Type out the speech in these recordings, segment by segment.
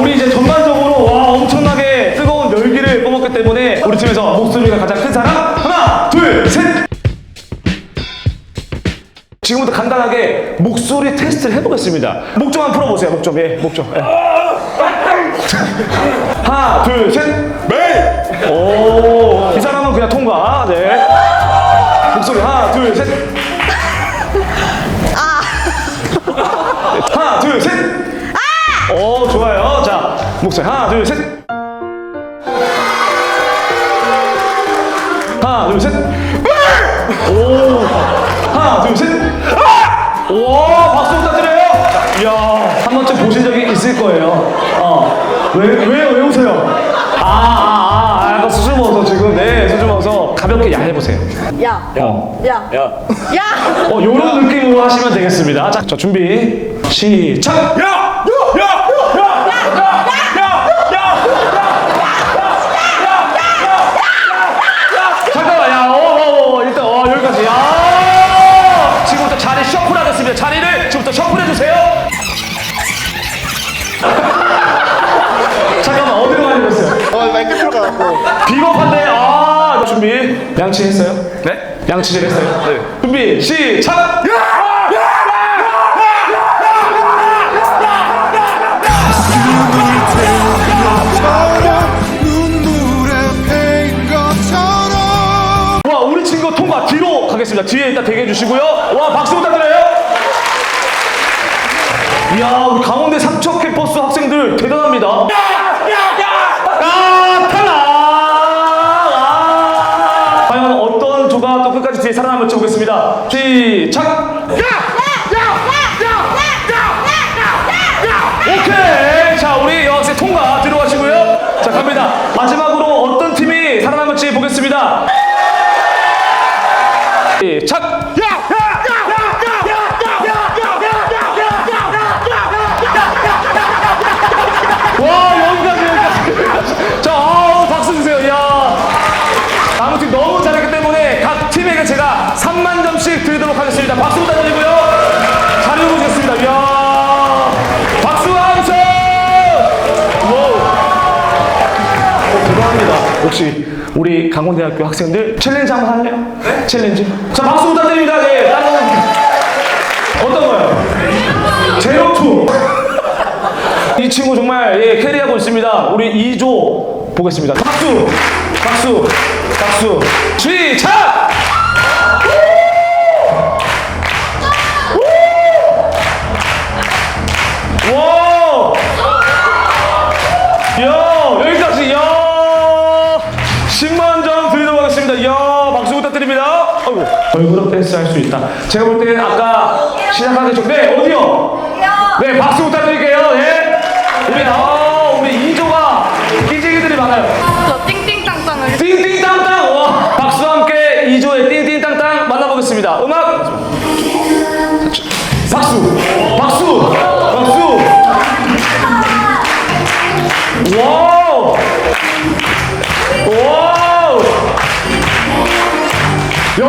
우리 이제 전반적으로 와 엄청나게 뜨거운 열기를 뿜었기 때문에 우리 팀에서 목소리가 가장 큰 사람 하나, 둘, 셋. 지금부터 간단하게 목소리 테스트를 해보겠습니다. 목 좀 한번 풀어보세요. 목 좀, 예, 목 좀. 예. 하나, 둘, 셋. 네. 오, 이 사람은 그냥 통과. 네. 목소리 하나, 둘, 셋. 하나, 둘, 셋. 오, 좋아요. 자, 목소리 하나, 둘, 셋. 하나, 둘, 셋. 오, 하나, 둘, 셋. 오, 박수 부탁드려요. 이야, 한 번쯤 보신 적이 있을 거예요. 어, 왜, 왜, 왜 웃어요? 아, 아, 아, 약간 수줍어서 지금, 네, 수줍어서 가볍게 야 해보세요. 야, 어. 야, 야. 야. 어, 요런 느낌으로 하시면 되겠습니다. 자, 자 준비, 시작! 야! 비겁한데, 아, 준비. 양치 했어요? 네? 양치 질 했어요? 네. 준비, 시작! 와 우리 친구 통과 뒤로 가겠습니다 뒤에 일단 대기해 주시고요 와 박수 부탁드려요 이야 우리 강원대 삼척 캠퍼스 학생들 대단합니다 살아남을지 보겠습니다. 시작! 오케이! 자 우리 여학생 통과 들어가시고요. 자 갑니다. 마지막으로 어떤 팀이 살아남을지 보겠습니다. 시작 3만 점씩 드리도록 하겠습니다 박수 부탁드리고요 잘해보겠습니다 이야 박수 함성 와우 어, 대단합니다 역시 우리 강원대학교 학생들 챌린지 한번 할래요? 네? 챌린지 자 박수 부탁드립니다 네 어떤 거요? 제로투 이 친구 정말 예, 캐리하고 있습니다. 우리 2조 보겠습니다. 박수! 박수! 박수! 시작! 점 드리도록 하겠습니다. 야, 박수 부탁드립니다. 아이고, 얼굴은 댄스 할 수 있다. 제가 볼 때는 아까 시작하기 전에, 어디요? 네, 박수 부탁드릴게요. 예. 우리, 아, 우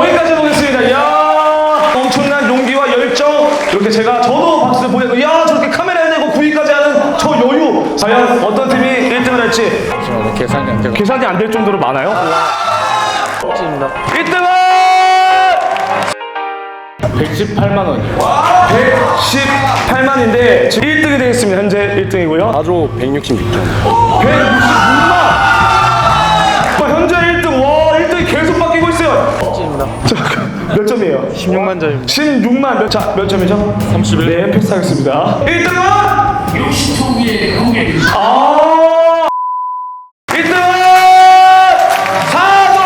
여기까지 보겠습니다. 이야! 엄청난 용기와 열정. 이렇게 제가 저도 박수 보내고, 이야! 저렇게 카메라에 내고 9위까지 하는 저 여유. 과연 어떤 팀이 1등을 할지. 계산이 안 되고. 계산이 안 될 정도로 많아요? 1등은 118만 원이요. 118만인데 지금 1등이 되겠습니다. 현재 1등이고요. 4조 166점. 166만. 와, 현재 1등. 와, 1등이 계속 바뀌고 있어요. 자, 몇 점이에요? 16만 점입니다. 16만 몇, 자, 몇 점이죠? 31. 네, 패스하겠습니다. 1등은 60초 위에 공개. 아! 1등은 4조!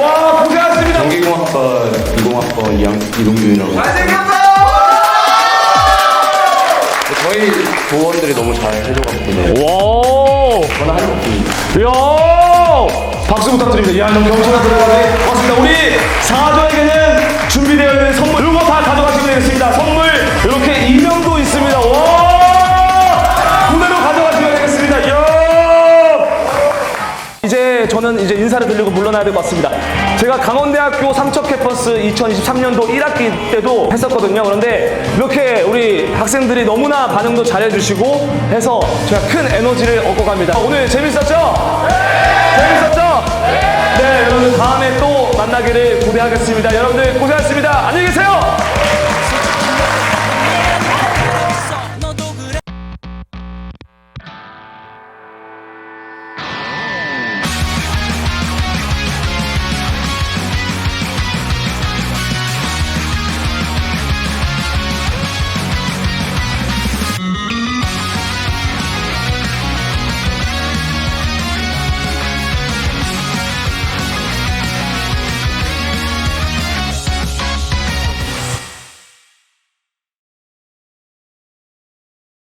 와, 고생하셨습니다. 전기공학과 20학번 이양 이동균이라고 저희 조원들이 너무 잘 해줘가지고 와! 저는 없습니다 이야! 박수 부탁드립니다. 이야, 너무 경청한 들어가네. 고맙습니다. 우리 4조에게는 준비되어 드리고 물러나야 될 것 같습니다. 제가 강원대학교 삼척 캠퍼스 2023년도 1학기 때도 했었거든요. 그런데 이렇게 우리 학생들이 너무나 반응도 잘해주시고 해서 제가 큰 에너지를 얻고 갑니다. 오늘 재밌었죠? 재밌었죠? 네, 여러분 다음에 또 만나기를 기대하겠습니다. 여러분들 고생하셨습니다. 안녕히 계세요.